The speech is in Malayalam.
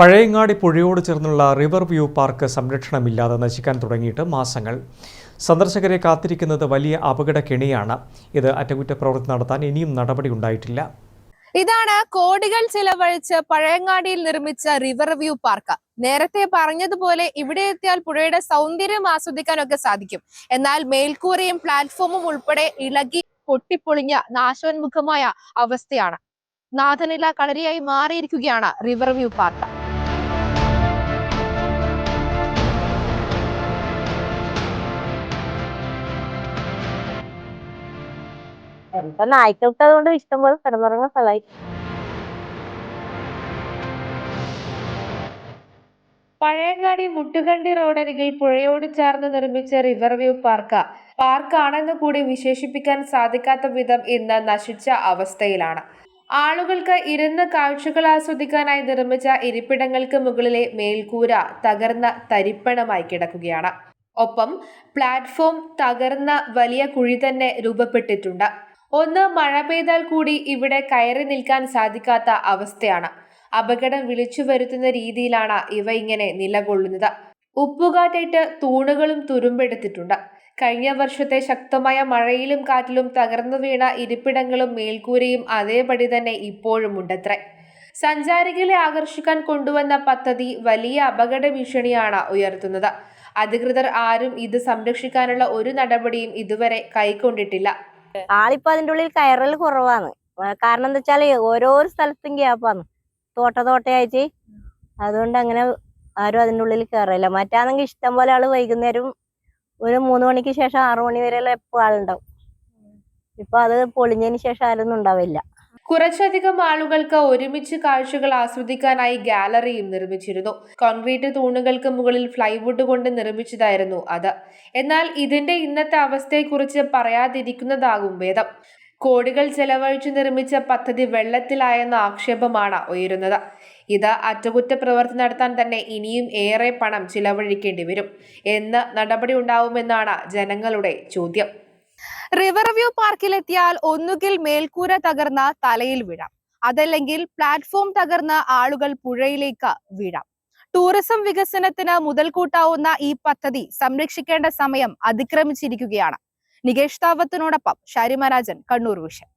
പഴയങ്ങാടി പുഴയോട് ചേർന്നുള്ള റിവർ വ്യൂ പാർക്ക് സംരക്ഷണമില്ലാതെ നശിക്കാൻ തുടങ്ങിയിട്ട് മാസങ്ങൾ. സന്ദർശകരെ കാത്തിരിക്കുന്നത് വലിയ അപകട കെണിയാണ്. ഇത് അറ്റകുറ്റപ്രവൃത്തി നടത്താൻ ഇനിയും നടപടി ഉണ്ടായിട്ടില്ല. ഇതാണ് കോടികൾ ചിലവഴിച്ച് പഴയങ്ങാടിയിൽ നിർമ്മിച്ച റിവർ വ്യൂ പാർക്ക്. നേരത്തെ പറഞ്ഞതുപോലെ ഇവിടെ എത്തിയാൽ പുഴയുടെ സൗന്ദര്യം ആസ്വദിക്കാനൊക്കെ സാധിക്കും. എന്നാൽ മേൽക്കൂരയും പ്ലാറ്റ്ഫോമും ഉൾപ്പെടെ ഇളകി പൊട്ടിപ്പൊളിഞ്ഞ നാശോന്മുഖമായ അവസ്ഥയാണ്. നാഥനില കളരിയായി മാറിയിരിക്കുകയാണ് റിവർ വ്യൂ പാർക്ക്. ഇപ്പൊ നായ്ക്കൾക്ക് അതുകൊണ്ട് ഇഷ്ടംപോലെ കിടന്നുറങ്ങുന്ന സ്ഥലമായി പഴയങ്ങാടി മുട്ടുകണ്ടി റോഡരികിൽ പുഴയോട് ചേർന്ന് നിർമ്മിച്ച റിവർ വ്യൂ പാർക്ക് പാർക്കാണെന്ന് കൂടി വിശേഷിപ്പിക്കാൻ സാധിക്കാത്ത വിധം ഇന്ന് നശിച്ച അവസ്ഥയിലാണ്. ആളുകൾക്ക് ഇരുന്ന് കാഴ്ചകൾ ആസ്വദിക്കാനായി നിർമ്മിച്ച ഇരിപ്പിടങ്ങൾക്ക് മുകളിലെ മേൽക്കൂര തകർന്ന തരിപ്പണമായി കിടക്കുകയാണ്. ഒപ്പം പ്ലാറ്റ്ഫോം തകർന്ന വലിയ കുഴി തന്നെ രൂപപ്പെട്ടിട്ടുണ്ട്. ഒന്ന് മഴ പെയ്താൽ കൂടി ഇവിടെ കയറി നിൽക്കാൻ സാധിക്കാത്ത അവസ്ഥയാണ്. അപകടം വിളിച്ചു വരുത്തുന്ന രീതിയിലാണ് ഇവ ഇങ്ങനെ നിലകൊള്ളുന്നത്. ഉപ്പുകാറ്റേറ്റ് തൂണുകളും തുരുമ്പെടുത്തിട്ടുണ്ട്. കഴിഞ്ഞ വർഷത്തെ ശക്തമായ മഴയിലും കാറ്റിലും തകർന്നു വീണ ഇരിപ്പിടങ്ങളും മേൽക്കൂരയും അതേപടി തന്നെ ഇപ്പോഴും ഉണ്ടത്രേ. സഞ്ചാരികളെ ആകർഷിക്കാൻ കൊണ്ടുവന്ന പദ്ധതി വലിയ അപകട ഭീഷണിയാണ് ഉയർത്തുന്നത്. അധികൃതർ ആരും ഇത് സംരക്ഷിക്കാനുള്ള ഒരു നടപടിയും ഇതുവരെ കൈക്കൊണ്ടിട്ടില്ല. ആളിപ്പോ അതിന്റെ ഉള്ളിൽ കയറൽ കുറവാണ്. കാരണം എന്താ വെച്ചാൽ ഓരോ സ്ഥലത്തും ഗ്യാപ്പാണ് തോട്ട തോട്ടയായിട്ട് അതുകൊണ്ട് അങ്ങനെ ആരും അതിന്റെ ഉള്ളിൽ കയറില്ല മറ്റാണെങ്കിൽ ഇഷ്ടം പോലെ ആൾ വൈകുന്നേരം ഒരു മൂന്ന് മണിക്ക് ശേഷം ആറു മണി വരെ എപ്പോ ആളുണ്ടാവും. ഇപ്പൊ അത് പൊളിഞ്ഞതിന് ശേഷം ആരൊന്നും ഉണ്ടാവില്ല. കുറച്ചധികം ആളുകൾക്ക് ഒരുമിച്ച് കാഴ്ചകൾ ആസ്വദിക്കാനായി ഗാലറിയും നിർമ്മിച്ചിരുന്നു. കോൺക്രീറ്റ് തൂണുകൾക്ക് മുകളിൽ ഫ്ലൈവുഡ് കൊണ്ട് നിർമ്മിച്ചതായിരുന്നു അത്. എന്നാൽ ഇതിന്റെ ഇന്നത്തെ അവസ്ഥയെക്കുറിച്ച് പറയാതിരിക്കുന്നതാകും വേദം. കോടികൾ ചെലവഴിച്ചു നിർമ്മിച്ച പദ്ധതി വെള്ളത്തിലായെന്ന ആക്ഷേപമാണ് ഉയരുന്നത്. ഇത് അറ്റകുറ്റപ്രവൃത്തി നടത്താൻ തന്നെ ഇനിയും ഏറെ പണം ചിലവഴിക്കേണ്ടി വരും. എന്ന് നടപടി ഉണ്ടാവുമെന്നാണ് ജനങ്ങളുടെ ചോദ്യം. റിവർ വ്യൂ പാർക്കിലെത്തിയാൽ ഒന്നുകിൽ മേൽക്കൂര തകർന്ന തലയിൽ വീഴാം. അതല്ലെങ്കിൽ പ്ലാറ്റ്ഫോം തകർന്ന ആളുകൾ പുഴയിലേക്ക് വീഴാം. ടൂറിസം വികസനത്തിന് മുതൽക്കൂട്ടാവുന്ന ഈ പദ്ധതി സംരക്ഷിക്കേണ്ട സമയം അതിക്രമിച്ചിരിക്കുകയാണ്. നികേഷ് താവത്തിനോടൊപ്പം ഷാരിമരാജൻ കണ്ണൂർ വിഷൻ.